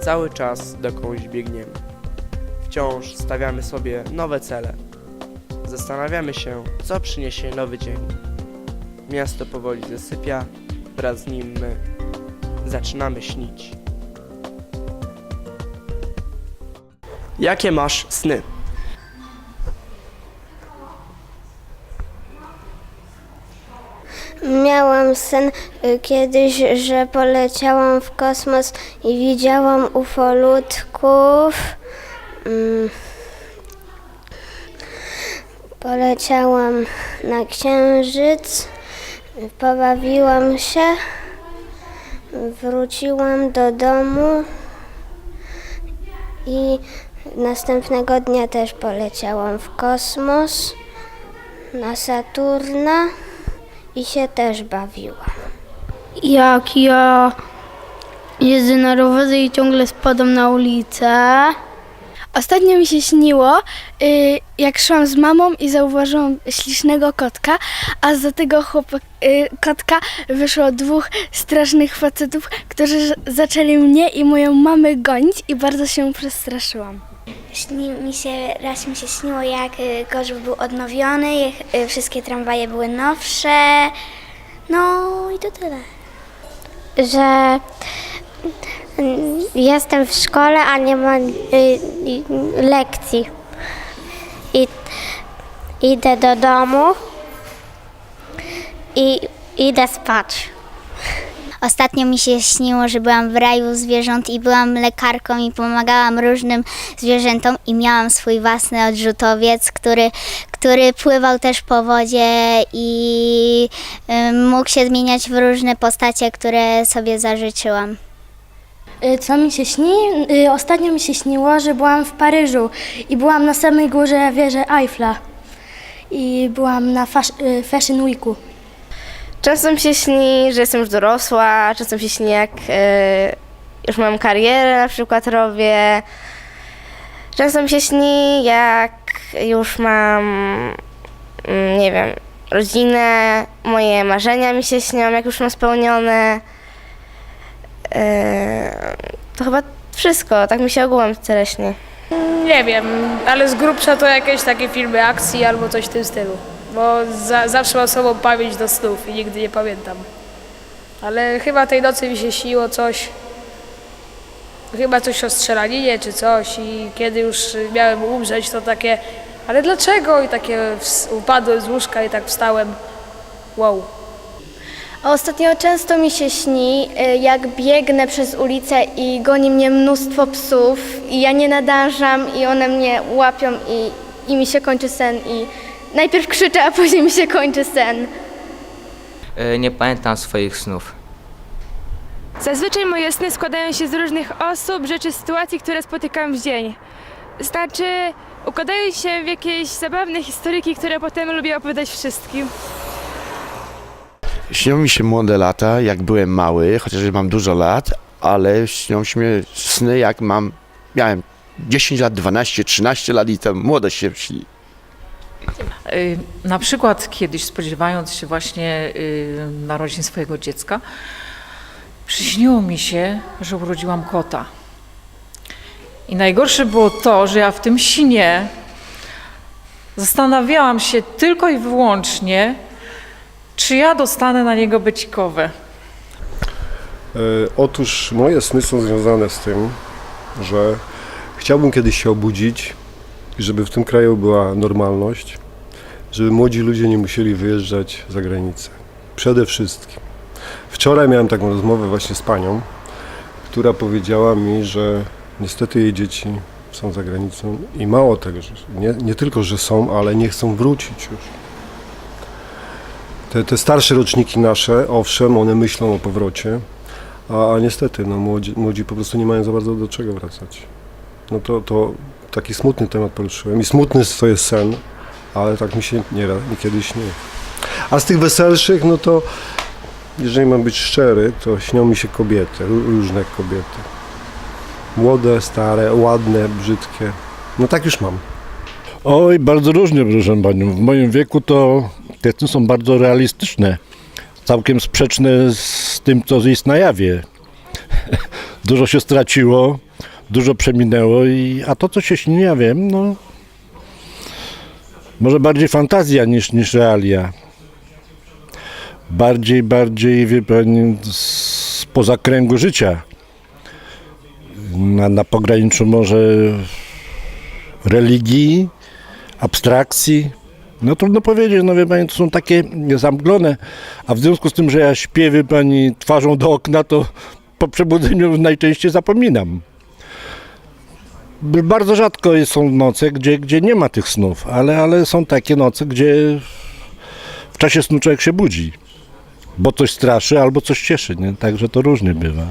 Cały czas dokądś biegniemy. Wciąż stawiamy sobie nowe cele. Zastanawiamy się, co przyniesie nowy dzień. Miasto powoli zasypia, wraz z nim my. Zaczynamy śnić. Jakie masz sny? Sen y, kiedyś, że poleciałam w kosmos i widziałam ufolutków. Mm. Poleciałam na księżyc, pobawiłam się, wróciłam do domu i następnego dnia też poleciałam w kosmos na Saturna i się też bawiłam. Jak ja jeżdżę na rowerze i ciągle spadam na ulicę. Ostatnio mi się śniło, y, jak szłam z mamą i zauważyłam ślicznego kotka, a za tego y, kotka wyszło dwóch strasznych facetów, którzy zaczęli mnie i moją mamę gonić i bardzo się przestraszyłam. Śni mi się, raz mi się śniło, jak y, Gorzów był odnowiony, jak, y, wszystkie tramwaje były nowsze. No i to tyle. Że jestem w szkole, a nie ma y, y, lekcji. I idę do domu i idę spać. Ostatnio mi się śniło, że byłam w raju zwierząt i byłam lekarką i pomagałam różnym zwierzętom i miałam swój własny odrzutowiec, który, który pływał też po wodzie i mógł się zmieniać w różne postacie, które sobie zażyczyłam. Y, Co mi się śni? Y, Ostatnio mi się śniło, że byłam w Paryżu i byłam na samej górze wieży Eiffla. I byłam na y, Fashion Weeku. Czasem się śni, że jestem już dorosła, czasem się śni, jak e, już mam karierę, na przykład robię. Czasem się śni, jak już mam, mm, nie wiem, rodzinę, moje marzenia mi się śnią, jak już mam spełnione. E, to chyba wszystko, tak mi się ogółem tyle śni. Nie wiem, ale z grubsza to jakieś takie filmy akcji albo coś w tym stylu. Bo za, zawsze mam sobą pamięć do snów i nigdy nie pamiętam. Ale chyba tej nocy mi się śniło coś, chyba coś o strzelaninie czy coś i kiedy już miałem umrzeć to takie, ale dlaczego? I takie upadłem z łóżka i tak wstałem. Wow. Ostatnio często mi się śni, y, jak biegnę przez ulicę i goni mnie mnóstwo psów i ja nie nadążam i one mnie łapią i, i mi się kończy sen i najpierw krzyczę, a później mi się kończy sen. E, Nie pamiętam swoich snów. Zazwyczaj moje sny składają się z różnych osób, rzeczy, sytuacji, które spotykam w dzień. Znaczy, układają się w jakieś zabawne historyki, które potem lubię opowiadać wszystkim. Śnią mi się młode lata, jak byłem mały, chociaż mam dużo lat, ale śnią się mi sny, jak mam, miałem 10 lat, 12, 13 lat i to młodość się śni. Y, Na przykład kiedyś spodziewając się właśnie y, narodzin swojego dziecka, przyśniło mi się, że urodziłam kota. I najgorsze było to, że ja w tym śnie zastanawiałam się tylko i wyłącznie, czy ja dostanę na niego becikowe. E, Otóż moje sny są związane z tym, że chciałbym kiedyś się obudzić żeby w tym kraju była normalność, żeby młodzi ludzie nie musieli wyjeżdżać za granicę. Przede wszystkim. Wczoraj miałem taką rozmowę właśnie z panią, która powiedziała mi, że niestety jej dzieci są za granicą i mało tego, że nie, nie tylko, że są, ale nie chcą wrócić już. Te, te starsze roczniki nasze, owszem, one myślą o powrocie, a, a niestety, no, młodzi, młodzi po prostu nie mają za bardzo do czego wracać. No to, to taki smutny temat poruszyłem. I smutny to jest sen, ale tak mi się nie, niekiedy śni. A z tych weselszych, no to jeżeli mam być szczery, to śnią mi się kobiety, ró- różne kobiety. Młode, stare, ładne, brzydkie. No tak już mam. Oj, bardzo różnie, proszę panią. W moim wieku to te sny są bardzo realistyczne. Całkiem sprzeczne z tym, co jest na jawie. Dużo się straciło, dużo przeminęło, i, a to, co się śni, ja wiem, no może bardziej fantazja niż, niż realia. Bardziej, bardziej, wie pani, spoza kręgu życia. Na, na pograniczu może religii, abstrakcji. No trudno powiedzieć, no wie pani, to są takie zamglone, a w związku z tym, że ja śpię, wie pani, twarzą do okna, to po przebudzeniu najczęściej zapominam. Bardzo rzadko są noce, gdzie, gdzie nie ma tych snów, ale, ale są takie noce, gdzie w czasie snu człowiek się budzi, bo coś straszy albo coś cieszy, nie? Także to różnie bywa.